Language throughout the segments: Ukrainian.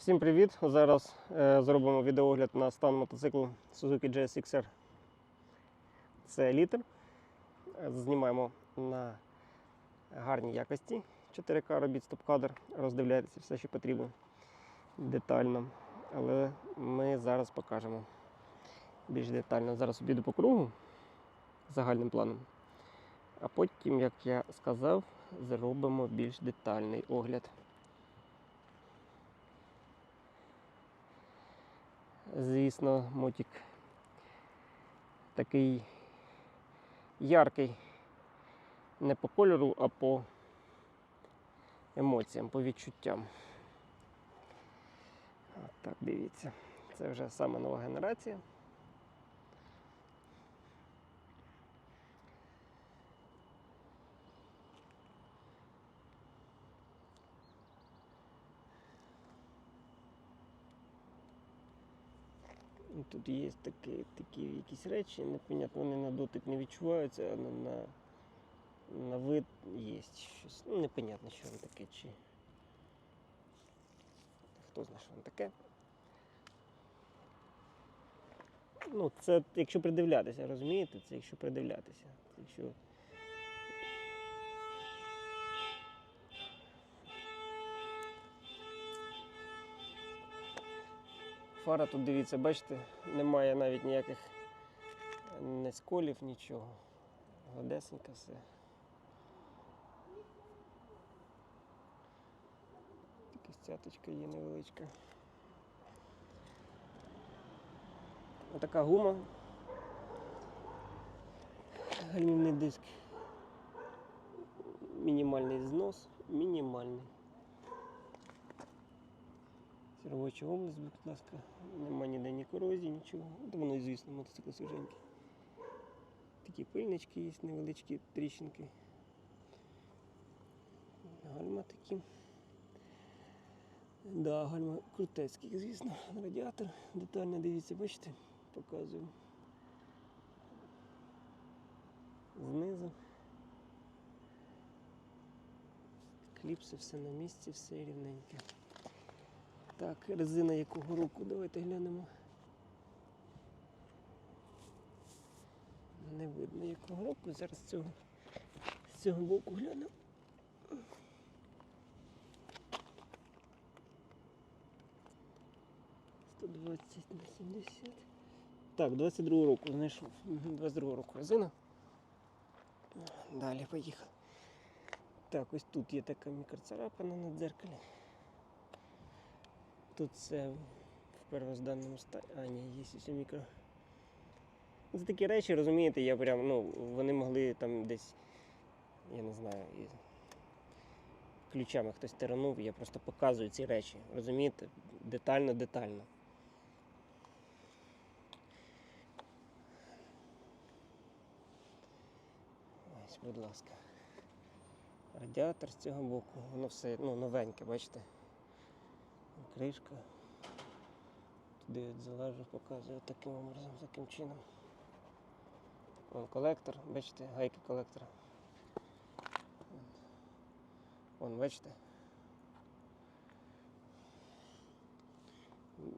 Всім привіт! Зараз е, зробимо відеогляд на стан мотоциклу Suzuki GSX-R. Це літр. Знімаємо на гарній якості 4К робіт стоп-кадр, роздивляєтеся все, що потрібно детально. Але ми зараз покажемо більш детально. Зараз обіду по кругу загальним планом. А потім, як я сказав, зробимо більш детальний огляд. Звісно, мотик такий яркий не по кольору, а по емоціям, по відчуттям. От так, дивіться. Це вже саме нова генерація. Ну, Тут є такі, такі якісь речі, непонятно, вони на дотик не відчуваються, а на, на, на вид є щось. Ну, непонятно, що воно таке, чи. Хто знає, що воно таке. Ну, це якщо придивлятися, розумієте? Це якщо придивлятися. Якщо... Фара тут дивіться, бачите, немає навіть ніяких не сколів, нічого. Гладесенько все. Якась цяточка є невеличка. Отака гума. Гальмівний диск. Мінімальний знос, мінімальний. Робоча область, будь ласка, нема ніде ні корозії, нічого. От воно звісно, мотоцикл свіженький. Такі пильнички є, невеличкі тріщинки. Гальма такі. Да, гальма крутецькі, звісно. Радіатор детально дивіться, бачите, показую. Знизу. Кліпси все на місці, все рівненьке. Так, резина якого року, давайте глянемо. Не видно якого року, зараз з цього, з цього боку глянемо. Сто двадцять на 70. Так, 22 року знайшов. Мгм, 22 року резина. Далі поїхали. Так, ось тут є така мікроцарапина на дзеркалі. Тут це в первозданному стані. А, ні, є ось мікро. Це такі речі, розумієте, я прям, ну, вони могли там десь, я не знаю, і ключами хтось тиранув, я просто показую ці речі. Розумієте? Детально, детально. Ось, будь ласка. Радіатор з цього боку, воно все ну, новеньке, бачите? Кришка. Туди от залежу, показую таким образом, таким чином. Вон колектор, бачите, гайки колектора. Вон, бачите.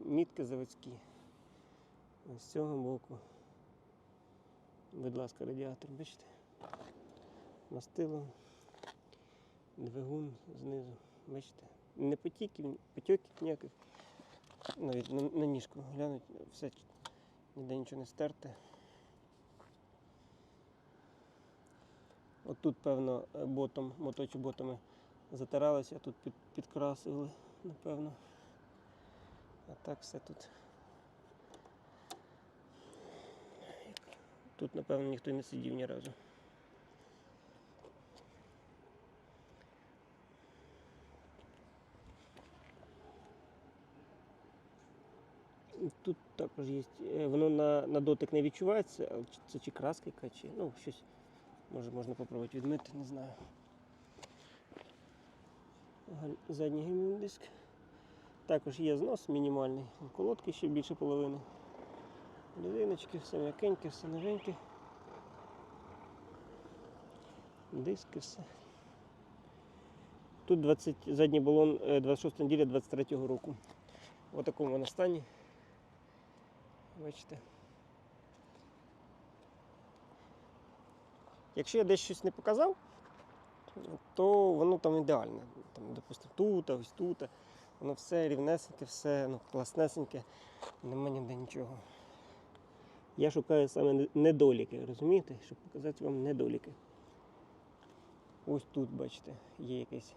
Мітки заводські. З цього боку. Будь ласка, радіатор, бачите? Мастило, двигун знизу, бачите? Не потіків, потьоків ніяких. Навіть на, на ніжку глянуть, все ніде нічого не стерте. От тут, певно, ботом, моточі ботами затиралися, тут під, підкрасили, напевно. А так все тут. Тут, напевно, ніхто не сидів ні разу. Тут також є. е, Воно на, на дотик не відчувається, це чи краска яка, чи ну щось. Може можна попробувати відмити, не знаю. Задній гальмівний диск. Також є знос мінімальний. Колодки ще більше половини. Резиночки, все м'якеньке, все новеньке. Диски, все. Тут 20, задній балон е, 26 неділя 23 року. в такому вона стані. Бачите. Якщо я десь щось не показав, то воно там ідеальне. Там, допустимо, тут, ось тут. Воно все рівнесеньке, все ну, класнесеньке, нема ніде нічого. Я шукаю саме недоліки, розумієте? Щоб показати вам недоліки. Ось тут, бачите, є якийсь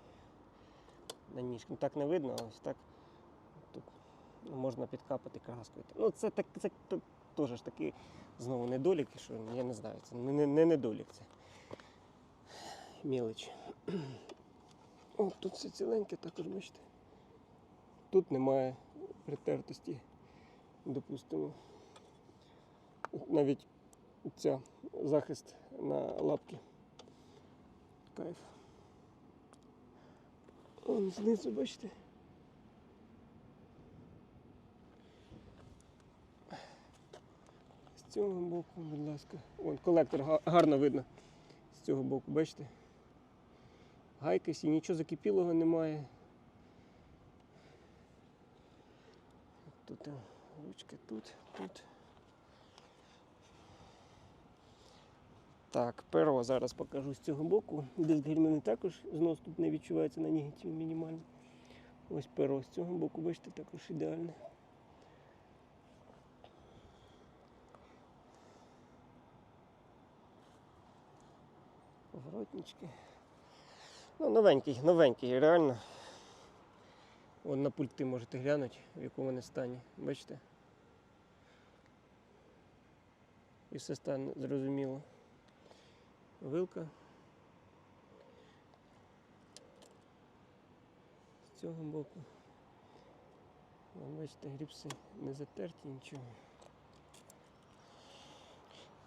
на ніжку. Так не видно, а ось так. Можна підкапати краскою. Ну, це так, це теж ж такі знову недоліки, що я не знаю, це не, не, не недолік, це мілич. О, тут все ціленьке, також бачите. Тут немає притертості, допустимо. Навіть ця захист на лапки. Кайф. Он знизу, бачите. Цього боку, будь ласка. Вон колектор гарно видно. З цього боку, бачите? Гайки всі, нічого закипілого немає. Тут е, ручки, тут, тут. Так, перо зараз покажу з цього боку. Диск гельмини також знос тут не відчувається на нігті мінімальний. Ось перо з цього боку, бачите, також ідеальне. Поворотнички. Ну, новенький, новенький, реально. Вон на пульти можете глянути, в якому вони стані. Бачите? І все стане зрозуміло. Вилка. З цього боку. Бачите, гріпси не затерті, нічого.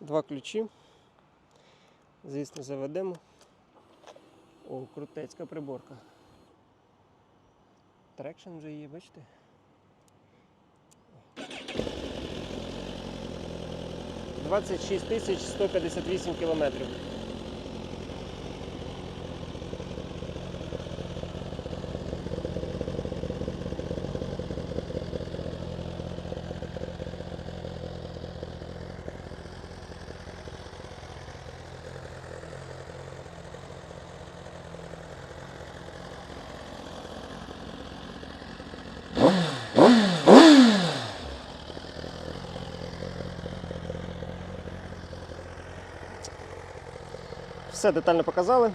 Два ключі. Звісно, заведемо. О, крутецька приборка. Трекшн вже є, бачите? Двадцять шість тисяч сто п'ятдесят вісім кілометрів. Все детально показали.